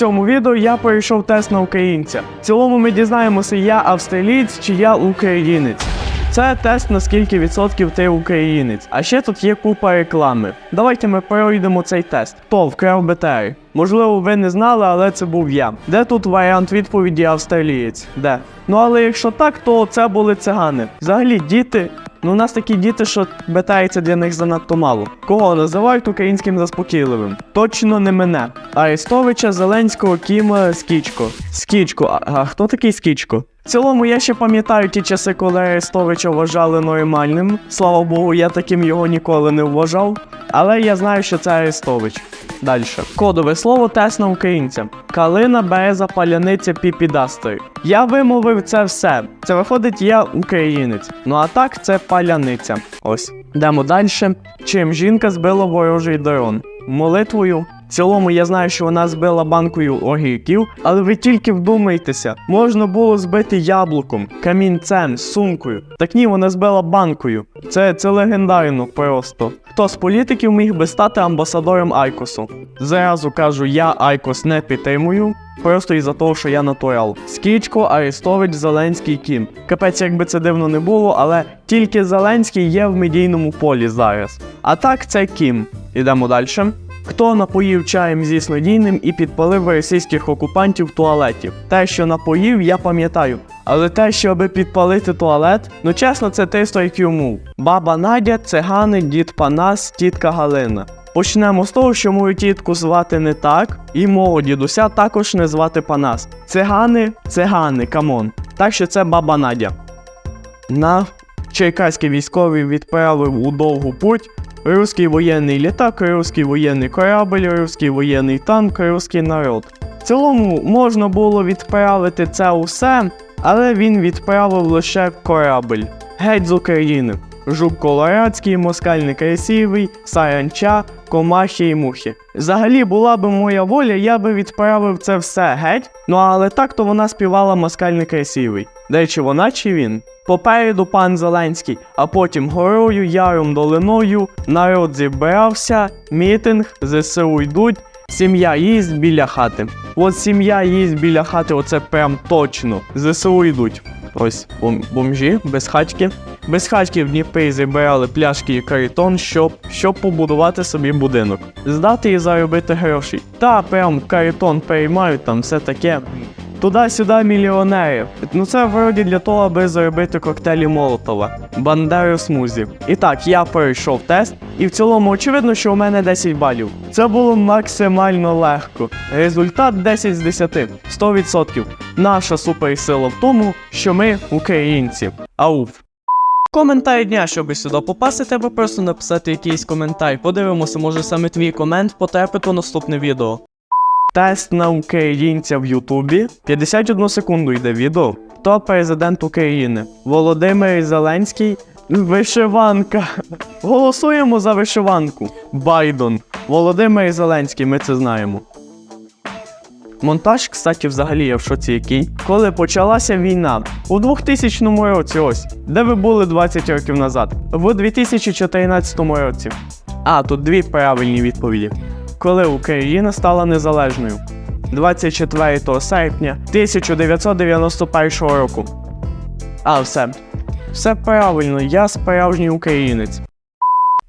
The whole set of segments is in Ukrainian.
цьому відео я пройшов тест на українця. В цілому ми дізнаємося, я австралієць чи я українець. Це тест на скільки відсотків ти українець. А ще тут є купа реклами. Давайте ми пройдемо цей тест. Хто вкрав БТР? Можливо, ви не знали, але це був я. Де тут варіант відповіді австралієць? Де? Ну але якщо так, то це були цигани. Взагалі, діти. Ну, у нас такі діти, що це для них занадто мало. Кого називають українським заспокійливим? Точно не мене. Арестовича, Зеленського, Кіма, Скічко. Скічко, а, а хто такий Скічко? В цілому я ще пам'ятаю ті часи, коли Арестовича вважали нормальним. Слава Богу, я таким його ніколи не вважав. Але я знаю, що це Арестович. Далі. Кодове слово тест на українця. Калина, береза, паляниця, піпідастою. Я вимовив це все. Це виходить, я українець. Ну а так це паляниця. Ось. Йдемо далі. Чим жінка збила ворожий дрон? Молитвою. Цілому я знаю, що вона збила банкою огірків, але ви тільки вдумайтеся, можна було збити яблуком, камінцем, сумкою. Так ні, вона збила банкою. Це, це легендарно просто. Хто з політиків міг би стати амбасадором Айкосу? Зразу кажу, я Айкос не підтримую. Просто із-за того, що я натурал. Скічко, Арестович, Зеленський, Кім. Капець, якби це дивно не було, але тільки Зеленський є в медійному полі зараз. А так це Кім. Ідемо далі. Хто напоїв чаєм зі снодійним і підпалив російських окупантів в туалеті? Те, що напоїв, я пам'ятаю. Але те, щоб підпалити туалет, ну чесно, це 300 IQ move. Баба Надя, цигани, дід Панас, тітка Галина. Почнемо з того, що мою тітку звати не так, і мого дідуся також не звати Панас. Цигани, цигани, камон. Так що це баба Надя. На черкаські військові відправив у довгу путь Руський воєнний літак, русський воєнний корабль, руський воєнний танк, руський народ. В цілому можна було відправити це усе, але він відправив лише корабль. Геть з України. Жук Колорадський, Москальник некрасивий, саранча, комахи і мухи. Взагалі була би моя воля, я би відправив це все геть. Ну але так то вона співала москаль некрасивий. До речі, вона чи він? Попереду пан Зеленський, а потім горою, яром долиною, народ зібрався, мітинг, ЗСУ йдуть, сім'я їсть біля хати. От сім'я їсть біля хати, оце прям точно. ЗСУ йдуть. Ось бом- бомжі, без хатьки. Без хатьки в Дніпрі зібрали пляшки і карітон, щоб, щоб побудувати собі будинок. Здати і заробити гроші. Та прям карітон переймають, там все таке. Туди-сюди мільйонери. Ну це вроді для того, аби заробити коктейлі Молотова. Бандеру смузі. І так, я пройшов тест, і в цілому очевидно, що у мене 10 балів. Це було максимально легко. Результат 10 з 10. 100%. Наша суперсила в тому, що ми українці. Ауф. Коментар дня, щоб сюди попасти, треба просто написати якийсь коментар. Подивимося, може саме твій комент потрапить у наступне відео. Тест на українця в Ютубі. 51 секунду йде відео. Хто президент України? Володимир Зеленський. Вишиванка. Голосуємо за вишиванку. Байден. Володимир Зеленський, ми це знаємо. Монтаж, кстати, взагалі я в шоці який. Коли почалася війна у 2000 році, ось де ви були 20 років назад, в 2014 році. А, тут дві правильні відповіді. Коли Україна стала незалежною? 24 серпня 1991 року. А, все. Все правильно, я справжній українець.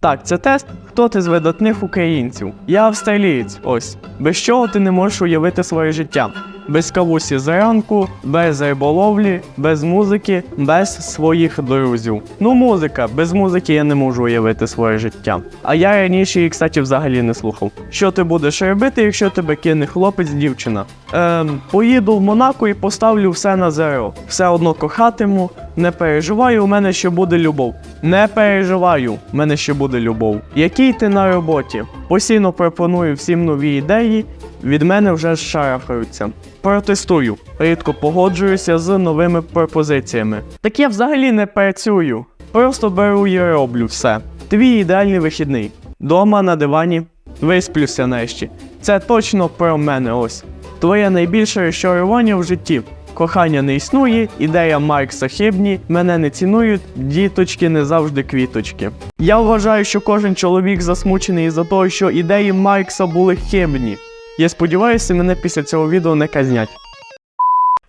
Так, це тест. Хто ти з видатних українців? Я австралієць, ось. Без чого ти не можеш уявити своє життя? Без кавусі зранку, без риболовлі, без музики, без своїх друзів. Ну, музика, без музики я не можу уявити своє життя. А я раніше її, кстати, взагалі не слухав. Що ти будеш робити, якщо тебе кине хлопець, дівчина? Ем, поїду в Монако і поставлю все на зеро. Все одно кохатиму. Не переживаю, у мене ще буде любов. Не переживаю, у мене ще буде любов. Який ти на роботі? Постійно пропоную всім нові ідеї. Від мене вже шарахаються. Протестую. Рідко погоджуюся з новими пропозиціями. Так я взагалі не працюю. Просто беру і роблю все. Твій ідеальний вихідний. Дома на дивані. Висплюся нарешті. Це точно про мене ось. Твоє найбільше розчарування в житті. Кохання не існує, ідея Маркса хибні, мене не цінують, діточки не завжди квіточки. Я вважаю, що кожен чоловік засмучений із-за того, що ідеї Маркса були хибні. Я сподіваюся, мене після цього відео не казнять.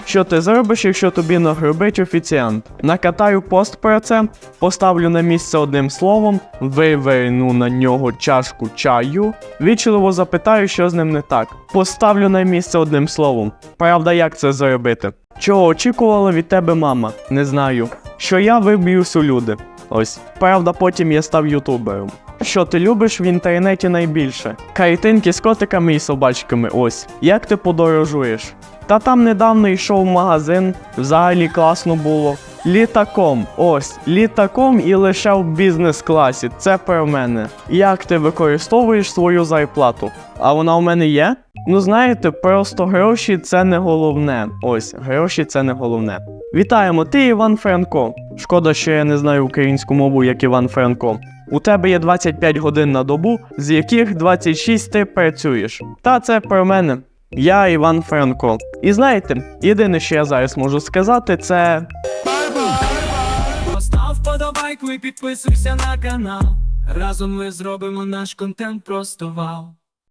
Що ти зробиш, якщо тобі нагрубить офіціант? Накатаю пост про це, поставлю на місце одним словом, виверну на нього чашку чаю, вічливо запитаю, що з ним не так. Поставлю на місце одним словом. Правда, як це зробити? Чого очікувала від тебе мама? Не знаю. Що я виб'юсь у люди. Ось. Правда, потім я став ютубером. Що ти любиш в інтернеті найбільше? Картинки з котиками і собачками. Ось. Як ти подорожуєш? Та там недавно йшов магазин, взагалі класно було. Літаком, ось, літаком і лише в бізнес-класі. Це про мене. Як ти використовуєш свою зарплату? А вона у мене є? Ну знаєте, просто гроші це не головне. Ось, гроші це не головне. Вітаємо, ти Іван Франко. Шкода, що я не знаю українську мову, як Іван Франко. У тебе є 25 годин на добу, з яких 26 ти працюєш. Та це про мене. Я Іван Франко. І знаєте, єдине, що я зараз можу сказати, це. Постав вподобайку і підписуйся на канал. Разом ми зробимо наш контент просто вау.